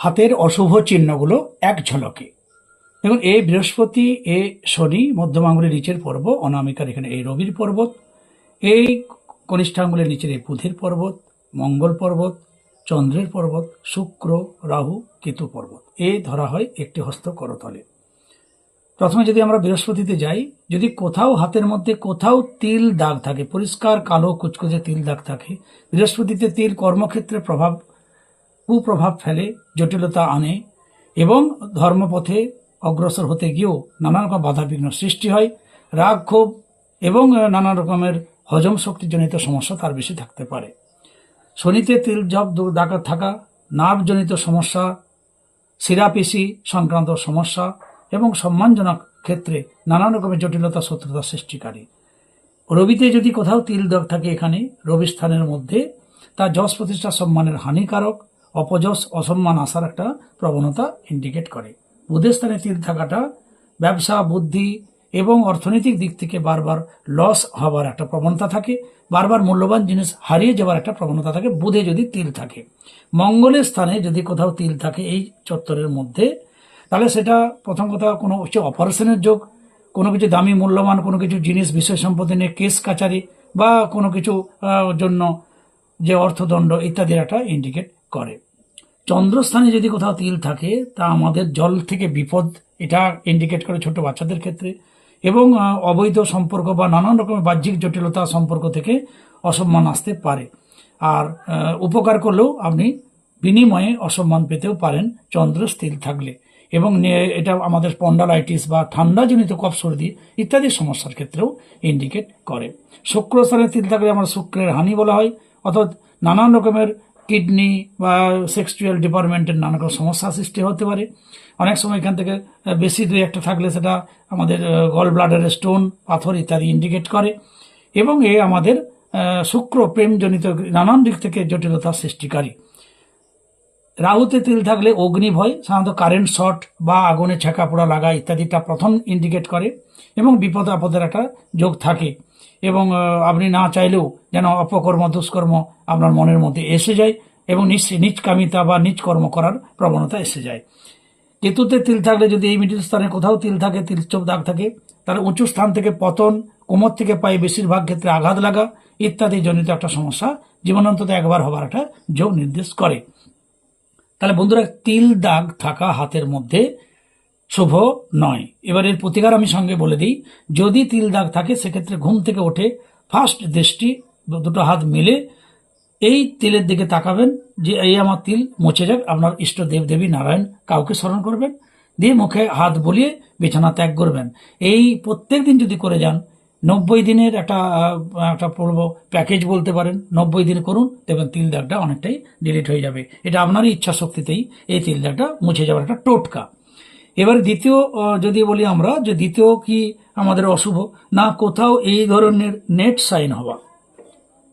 হাতের অশুভ চিহ্নগুলো এক ঝলকে। দেখুন এই বৃহস্পতি, এ শনি, মধ্যম আঙ্গুলের নিচের পর্ব অনামিকার এখানে এই রবির পর্বত, এই কনিষ্ঠ আঙ্গুলের নিচের এই বুধের পর্বত, মঙ্গল পর্বত, চন্দ্রের পর্বত, শুক্র, রাহু, কেতু পর্বত। এ ধরা হয় একটি হস্ত করতলে। প্রথমে যদি আমরা বৃহস্পতিতে যাই, যদি কোথাও হাতের মধ্যে কোথাও তিল দাগ থাকে, পরিষ্কার কালো কুচকুচে তিল দাগ থাকে, বৃহস্পতিতে তিল কর্মক্ষেত্রে প্রভাব কুপ্রভাব ফেলে, জটিলতা আনে এবং ধর্মপথে অগ্রসর হতে গিয়েও নানা রকম বাধাবিঘ্ন সৃষ্টি হয়। রাগ, ক্ষোভ এবং নানা রকমের হজম শক্তিজনিত সমস্যা তার বেশি থাকতে পারে। শনিতে তিল, জব দাগ থাকা, নার্ভজনিত সমস্যা, সিরাপিসি সংক্রান্ত সমস্যা এবং সম্মানজনক ক্ষেত্রে নানা রকমের জটিলতা, শত্রুতা সৃষ্টিকারী। রবিতে যদি কোথাও তিল দাগ থাকে এখানে রবি স্থানের মধ্যে তা যশ প্রতিষ্ঠা সম্মানের হানিকারক অপযশ, অসম্মান আসার একটা প্রবণতা ইন্ডিকেট করে। বুধের স্থানে তিল থাকাটা ব্যবসা, বুদ্ধি এবং অর্থনৈতিক দিক থেকে বারবার লস হবার একটা প্রবণতা থাকে, বারবার মূল্যবান জিনিস হারিয়ে যাওয়ার একটা প্রবণতা থাকে, বুধে যদি তিল থাকে। মঙ্গলের স্থানে যদি কোথাও তিল থাকে এই চত্বরের মধ্যে, তাহলে সেটা প্রথম কথা কোনো হচ্ছে অপারেশনের যোগ, কোনো কিছু দামি মূল্যবান, কোনো কিছু জিনিস বিষয় সম্পত্তি নিয়ে কেস কাচারি বা কোনো কিছু জন্য যে অর্থদণ্ড ইত্যাদির একটা ইন্ডিকেট করে। চন্দ্রস্থানে যদি কোথাও তিল থাকে, তা আমাদের জল থেকে বিপদ, এটা ইন্ডিকেট করে ছোট বাচ্চাদের ক্ষেত্রে। এবং অবৈধ সম্পর্ক বা নানান রকমের বাহ্যিক জটিলতা সম্পর্ক থেকে অসম্মান আসতে পারে। আর উপকার করলেও আপনি বিনিময়ে অসম্মান পেতেও পারেন চন্দ্র স্থির থাকলে। এবং এটা আমাদের পন্ডালাইটিস বা ঠান্ডাজনিত কফ, সর্দি ইত্যাদি সমস্যার ক্ষেত্রেও ইন্ডিকেট করে। শুক্রস্থানে তিল থাকলে আমরা শুক্রের হানি বলা হয়, অর্থাৎ নানান রকমের কিডনি বা সেক্সুয়াল ডিপার্টমেন্টের নানা রকম সমস্যা সৃষ্টি হতে পারে। অনেক সময় এখান থেকে বেশি দুই একটা থাকলে সেটা আমাদের গল ব্লাডারের স্টোন পাথর ইত্যাদি ইন্ডিকেট করে। এবং এ আমাদের শুক্র প্রেমজনিত নানান দিক থেকে জটিলতা সৃষ্টিকারী। রাহুতে তিল থাকলে অগ্নি ভয়, সাধারণত কারেন্ট শর্ট বা আগুনে ছেঁকা পোড়া লাগা ইত্যাদিটা প্রথম ইন্ডিকেট করে এবং বিপদ আপদের একটা যোগ থাকে। এবং আপনি না চাইলেও যেন অপকর্ম, দুষ্কর্ম আপনার মনের মধ্যে এসে যায় এবং নিজ নিচকামিতা বা নিজ কর্ম করার প্রবণতা এসে যায়। কেতুতে তিল থাকলে যদি এই মিডিল স্থানে কোথাও তিল থাকে, তিল চোখ দাগ থাকে, তাহলে উঁচু স্থান থেকে পতন কোমর থেকে পায়ে বেশিরভাগ ক্ষেত্রে আঘাত লাগা ইত্যাদি জনিত একটা সমস্যা জীবনান্তত একবার হবার একটা যোগ নির্দেশ করে। তাহলে বন্ধুরা, তিল দাগ থাকা হাতের মধ্যে শুভ নয়। এবার এর প্রতিকার আমি সঙ্গে বলে দিই। যদি তিল দাগ থাকে, সেক্ষেত্রে ঘুম থেকে ওঠে। ফার্স্ট দৃষ্টি, দুটো হাত মিলে, এই তিলের দিকে তাকাবেন যে এই আমার তিল মুছে যাক। আপনার ইষ্ট দেব দেবী নারায়ণ কাউকে স্মরণ করবেন। দিয়ে মুখে হাত বলিয়ে বিছানা ত্যাগ করবেন। এই প্রত্যেক দিন যদি করে যান, নব্বই দিনের একটা একটা পূর্ব প্যাকেজ বলতে পারেন, নব্বই দিন করুন, দেখবেন তিল দাগটা অনেকটাই ডিলিট হয়ে যাবে। এটা আপনারই ইচ্ছা শক্তিতেই এই তিল দাগটা মুছে যাওয়ার একটা টোটকা। এবার দ্বিতীয় যদি বলি আমরা যে দ্বিতীয় কি আমাদের অশুভ, না কোথাও এই ধরনের নেট সাইন হওয়া।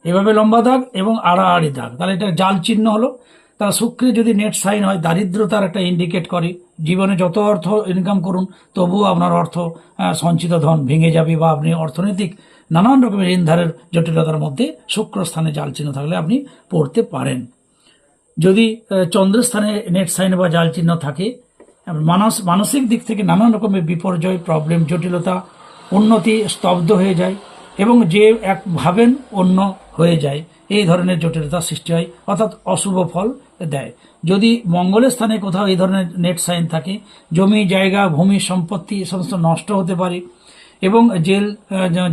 এভাবে লম্বা দাগ এবং আড়াআড়ি দাগ। তাহলে এটা জাল চিহ্ন হলো। তাহলে শুক্রে যদি নেট সাইন হয়, দারিদ্রতার একটা ইন্ডিকেট করে। জীবনে যত অর্থ ইনকাম করুন, তবুও আপনার অর্থ সঞ্চিত ধন ভেঙে যাবে বা আপনি অর্থনৈতিক নানান রকমের ঋণধারের জটিলতার মধ্যে শুক্র স্থানে জাল চিহ্ন থাকলে আপনি পড়তে পারেন। যদি চন্দ্রস্থানে নেট সাইন বা জাল চিহ্ন থাকে মানস, মানসিক দিক থেকে নানান রকমের বিপর্যয় প্রবলেম জটিলতা, উন্নতি স্তব্ধ হয়ে যায় এবং যে এক ভাবেন অন্য হয়ে যায়। এই ধরনের জটিলতা সৃষ্টি হয়, অর্থাৎ অশুভ ফল দেয়। যদি মঙ্গলের স্থানে কোথাও এই ধরনের নেট সাইন থাকে, জমি, জায়গা, ভূমি, সম্পত্তি সমস্ত নষ্ট হতে পারে এবং জেল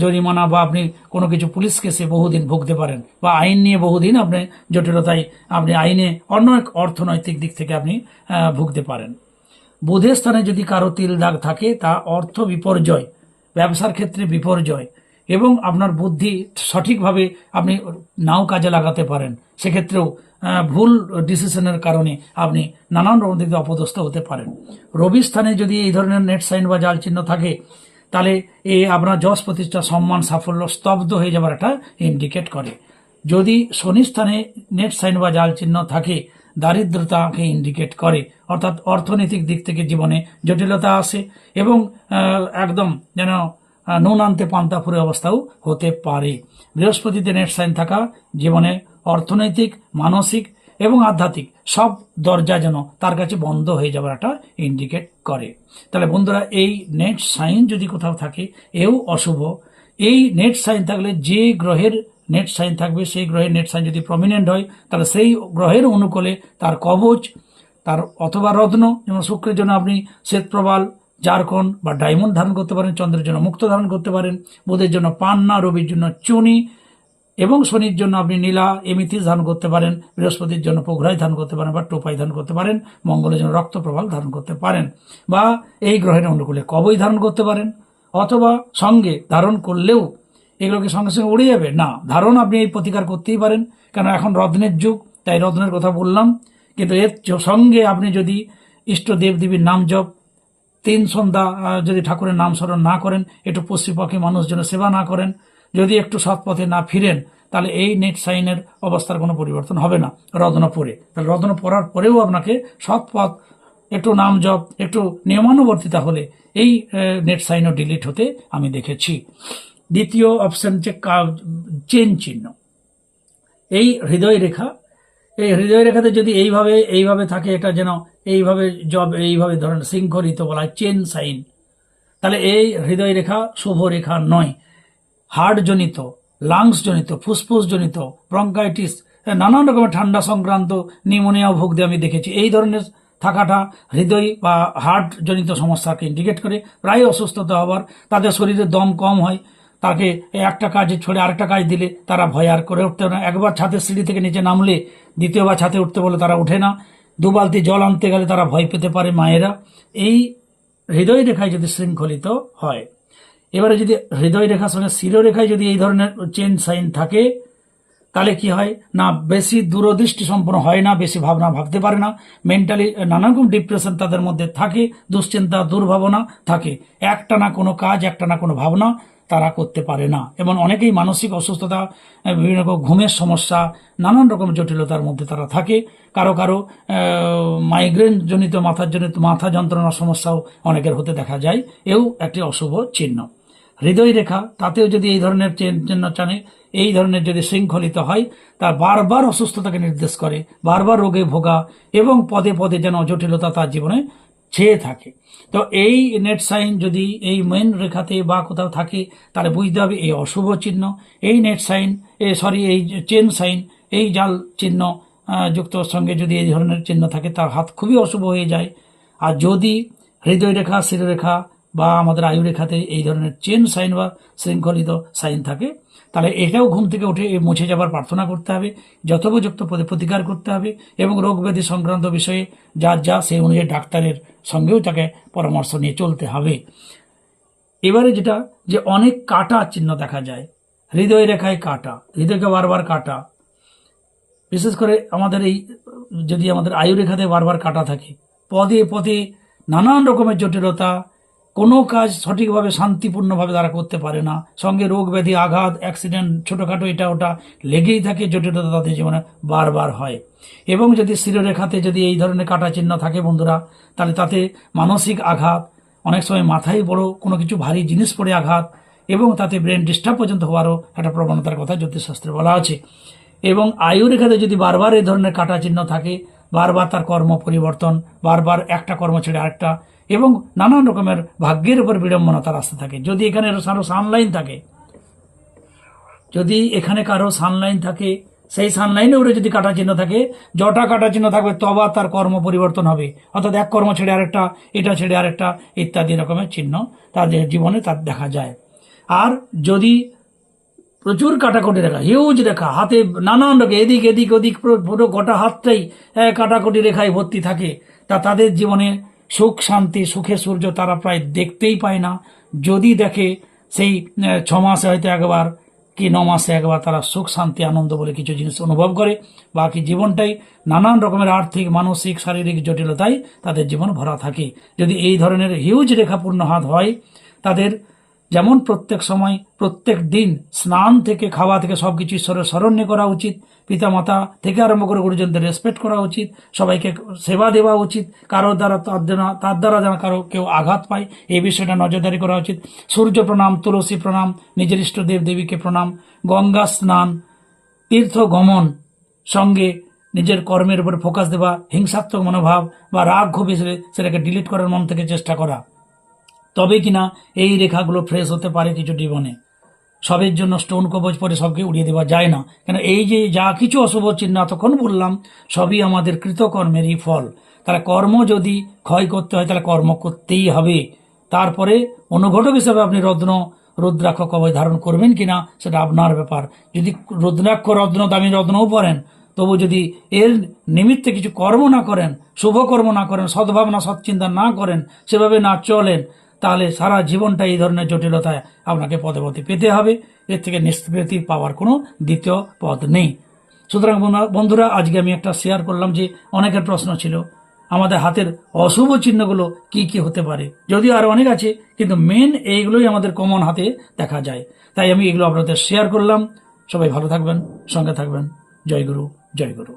জরিমানা বা আপনি কোনো কিছু পুলিশ কেসে বহুদিন ভুগতে পারেন বা আইন নিয়ে বহুদিন আপনি জটিলতায়, আপনি আইনে অন্য এক অর্থনৈতিক দিক থেকে আপনি ভুগতে পারেন। বুধের স্থানে যদি কারও তিল দাগ থাকে, তা অর্থ বিপর্যয়, ব্যবসার ক্ষেত্রে বিপর্যয়, এবং আপনার বুদ্ধি সঠিকভাবে আপনি নাও কাজে লাগাতে পারেন। সেক্ষেত্রেও ভুল ডিসিশনের কারণে আপনি নানান রকম দিকে অপদস্থ হতে পারেন। রবি স্থানে যদি এই ধরনের নেট সাইন বা জাল চিহ্ন থাকে, তাহলে এ আপনার যশ প্রতিষ্ঠা, সম্মান, সাফল্য স্তব্ধ হয়ে যাবার একটা ইন্ডিকেট করে। যদি শনি স্থানে নেট সাইন বা জাল চিহ্ন থাকে দারিদ্রতাকে ইন্ডিকেট করে। অর্থাৎ অর্থনৈতিক দিক থেকে জীবনে জটিলতা আসে এবং একদম যেন নুন আনতে পান্তা ফুরে অবস্থাও হতে পারে। বৃহস্পতিতে নেট সাইন থাকা জীবনে অর্থনৈতিক, মানসিক এবং আধ্যাত্মিক সব দরজা যেন তার কাছে বন্ধ হয়ে যাওয়ার একটা ইন্ডিকেট করে। তাহলে বন্ধুরা, এই নেট সাইন যদি কোথাও থাকে, এও অশুভ। এই নেট সাইন থাকলে যে গ্রহের নেট সাইন থাকবে, সেই গ্রহের নেট সাইন যদি প্রমিনেন্ট হয়, তাহলে সেই গ্রহের অনুকূলে তার কবচ, তার অথবা রত্ন, যেমন শুক্রের জন্য আপনি শ্বেতপ্রবাল জারকন বা ডায়মন্ড ধারণ করতে পারেন, চন্দ্রের জন্য মুক্ত ধারণ করতে পারেন, বুধের জন্য পান্না, রবির জন্য চুনি, এবং শনির জন্য আপনি নীলা এমিথিস ধারণ করতে পারেন, বৃহস্পতির জন্য পোঘরাই ধারণ করতে পারেন বা টোপাই ধারণ করতে পারেন, মঙ্গলের জন্য রক্তপ্রবাল ধারণ করতে পারেন, বা এই গ্রহের অনুকূলে কবই ধারণ করতে পারেন, অথবা সঙ্গে ধারণ করলেও এগুলোকে সঙ্গে সঙ্গে উড়ে যাবে? না। ধারণ আপনি এই প্রতিকার করতেই পারেন। কেন এখন রত্নের যুগ, তাই রত্নের কথা বললাম। কিন্তু এর সঙ্গে আপনি যদি ইষ্ট দেব দেবীর নাম জপ, তিন সন্ধ্যা যদি ঠাকুরের নাম স্মরণ না করেন, একটু পশ্চিমপক্ষে মানুষ যেন সেবা না করেন, যদি একটু সৎ পথে না ফিরেন, তাহলে এই নেট সাইনের অবস্থার কোনো পরিবর্তন হবে না রত্ন পরে তাহলে রত্ন পড়ার পরেও আপনাকে সৎ পথ একটু নাম জপ, একটু নিয়মানুবর্তিতা হলে এই নেট সাইনও ডিলিট হতে আমি দেখেছি। দ্বিতীয় অপশন হচ্ছে চেন চিহ্ন। এই হৃদয় রেখা, এই হৃদয় রেখাতে যদি এইভাবে এইভাবে থাকে এটা যেন এইভাবে জব এইভাবে ধরেন শৃঙ্খলিত বলা হয় চেন সাইন তাহলে এই হৃদয় রেখা শুভ রেখা নয়। হার্ট জনিত লাংস জনিত, ফুসফুস জনিত ব্রঙ্কাইটিস নানান রকমের ঠান্ডা সংক্রান্ত নিউমোনিয়া ভুগতে আমি দেখেছি। এই ধরনের থাকাটা হৃদয় বা হার্ট জনিত সমস্যাকে ইন্ডিকেট করে। প্রায় অসুস্থতা হবার, তাদের শরীরে দম কম হয় তাকে একটা কাজে ছড়ে আরেকটা কাজ দিলে তারা ভয় আর করে উঠতে না। একবার ছাদের সিঁড়ি থেকে নিচে নামলে দ্বিতীয়বার ছাতে উঠতে বলে তারা ওঠে না। দুবালতি জল আনতে গেলে তারা ভয় পেতে পারে মায়েরা। এই হৃদয় রেখায় যদি শৃঙ্খলিত হয়, এবারে যদি হৃদয় রেখার সঙ্গে শিরোরেখায় যদি এই ধরনের চেন সাইন থাকে তাহলে কি হয়? না, বেশি দূরদৃষ্টি সম্পন্ন হয় না, বেশি ভাবনা ভাবতে পারে না। মেন্টালি নানা রকম ডিপ্রেশন তাদের মধ্যে থাকে, দুশ্চিন্তা, দুর্ভাবনা থাকে। একটা না কোনো কাজ, একটা না কোনো ভাবনা তারা করতে পারে না। এবং অনেকেই মানসিক অসুস্থতা বিভিন্ন রকম ঘুমের সমস্যা, নানান রকম জটিলতার মধ্যে তারা থাকে। কারও কারও মাইগ্রেন জনিত, মাথার জনিত, মাথা যন্ত্রণার সমস্যাও অনেকের হতে দেখা যায়। এও একটি অশুভ চিহ্ন। হৃদয় রেখা, তাতেও যদি এই ধরনের চিহ্ন টানে, এই ধরনের যদি শৃঙ্খলিত হয়, তা বারবার অসুস্থতাকে নির্দেশ করে, বারবার রোগে ভোগা এবং পদে পদে যেন জটিলতা তার জীবনে ছেয়ে থাকে। তো এই নেট সাইন যদি এই মেন রেখাতে বা কোথাও থাকে, তাহলে বুঝতে হবে এই অশুভ চিহ্ন, এই নেট সাইন, এ সরি, এই চেন সাইন, এই জাল চিহ্ন যুক্ত সঙ্গে যদি এই ধরনের চিহ্ন থাকে, তার হাত খুবই অশুভ হয়ে যায়। আর যদি হৃদয় রেখা, শিরোরেখা বা আমাদের আয়ু রেখাতে এই ধরনের চেন সাইন বা শৃঙ্খলিত সাইন থাকে, তাহলে এটাও ঘুম থেকে উঠে মুছে যাবার প্রার্থনা করতে হবে, যথোপযুক্ত পদে প্রতিকার করতে হবে এবং রোগ ব্যাধি সংক্রান্ত বিষয়ে যা যা সেই অনুযায়ী ডাক্তারের সঙ্গেও তাকে পরামর্শ নিয়ে চলতে হবে। এবারে যেটা, যে অনেক কাটা চিহ্ন দেখা যায়, হৃদয় রেখায় কাটা, হৃদয়কে বারবার কাটা। বিশেষ করে আমাদের এই, যদি আমাদের আয়ু রেখাতে বারবার কাটা থাকে, পদে পদে নানান রকমের জটিলতা কোনো কাজ সঠিকভাবে শান্তিপূর্ণভাবে তারা করতে পারে না। সঙ্গে রোগ ব্যাধি, আঘাত অ্যাক্সিডেন্ট ছোটোখাটো এটা ওটা লেগেই থাকে, জটিলতা তাদের জীবনে বারবার হয়। এবং যদি শিরোরেখাতে যদি এই ধরনের কাটা চিহ্ন থাকে বন্ধুরা, তাহলে তাতে মানসিক আঘাত, অনেক সময় মাথায় বড় কোনো কিছু ভারী জিনিস পড়ে আঘাত, এবং তাতে ব্রেন ডিস্টার্ব পর্যন্ত হওয়ারও একটা প্রবণতার কথা জ্যোতিষশাস্ত্রে বলা আছে। এবং আয়ু রেখাতে যদি বারবার এই ধরনের কাটা চিহ্ন থাকে, বারবার তার কর্ম পরিবর্তন, বারবার একটা কর্ম ছেড়ে আরেকটা এবং নানান রকমের ভাগ্যের উপর বিড়ম্বনা তার আসতে থাকে। যদি এখানে কারও সানলাইন থাকে, যদি এখানে কারও সানলাইন থাকে, সেই সানলাইনে উড়ে যদি কাটা চিহ্ন থাকে জটা কাটা চিহ্ন থাকবে, তবা তার কর্ম পরিবর্তন হবে। অর্থাৎ এক কর্ম ছেড়ে আরেকটা, এটা ছেড়ে আরেকটা ইত্যাদি রকমের চিহ্ন তাদের জীবনে তার দেখা যায়। আর যদি প্রচুর কাটাকুটি রেখা হিউজ রেখা, হাতে নানান রকম, এদিক এদিক ওদিক পুরো গোটা হাতটাই কাটাকুটি রেখায় ভর্তি থাকে, তা তাদের জীবনে সুখ, শান্তি সুখে সূর্য তারা প্রায় দেখতেই পায় না। যদি দেখে, সেই ছ মাসে হয়তো একবার কি ন মাসে একবার তারা সুখ, শান্তি, আনন্দ বলে কিছু জিনিস অনুভব করে। বাকি জীবনটাই নানান রকমের আর্থিক, মানসিক, শারীরিক জটিলতায় তাদের জীবন ভরা থাকে। যদি এই ধরনের হিউজ রেখাপূর্ণ হাত হয়, তাদের যেমন প্রত্যেক সময়, প্রত্যেক দিন স্নান থেকে, খাওয়া থেকে সব সবকিছু ঈশ্বরের স্মরণ্য করা উচিত, পিতামাতা থেকে আরম্ভ করে গুরুজনদের রেসপেক্ট করা উচিত, সবাইকে সেবা দেওয়া উচিত, কারও দ্বারা তার তার দ্বারা যেন কারও কেউ আঘাত পায়, এই বিষয়টা নজরদারি করা উচিত। সূর্য প্রণাম, তুলসী প্রণাম, নিজের ইষ্ট দেব দেবীকে প্রণাম, গঙ্গা স্নান, তীর্থ গমন, সঙ্গে নিজের কর্মের উপর ফোকাস দেওয়া, হিংসাত্মক মনোভাব বা রাগ এসে সেটাকে ডিলিট করার মন থেকে চেষ্টা করা। তবে কিনা এই রেখাগুলো ফ্রেশ হতে পারে কিছু জীবনে। সবের জন্য স্টোন কবচ পরে সবকে উড়িয়ে দেওয়া যায় না। কেন এই যে যা কিছু অশুভ চিহ্ন এতক্ষণ বললাম, সবই আমাদের কৃতকর্মেরই ফল। তারা কর্ম যদি ক্ষয় করতে হয়, তাহলে কর্ম করতেই হবে। তারপরে অনুঘটক হিসাবে আপনি রত্ন, রুদ্রাক্ষ কবচ ধারণ করবেন কিনা, সেটা আপনার ব্যাপার। যদি রুদ্রাক্ষ, রত্ন, দামি রত্নও পড়েন তবু যদি এর নিমিত্তে কিছু কর্ম না করেন, শুভ কর্ম না করেন, সদ্ভাবনা, সৎচিন্তা না করেন, সেভাবে না চলেন তাহলে সারা জীবনটা এই ধরনের জটিলতায় আপনাকে পদে পদে পেতে হবে। এর থেকে নিষ্কৃতি পাওয়ার কোনো দ্বিতীয় পথ নেই। সুতরাং বন্ধুরা আজকে আমি একটা শেয়ার করলাম যে অনেকের প্রশ্ন ছিল, আমাদের হাতের অশুভ চিহ্নগুলো কি কি হতে পারে? যদিও আরও অনেক আছে, কিন্তু মেন এইগুলোই আমাদের কমন হাতে দেখা যায়। তাই আমি এগুলো আপনাদের শেয়ার করলাম। সবাই ভালো থাকবেন, সঙ্গে থাকবেন। জয় গুরু জয় গুরু।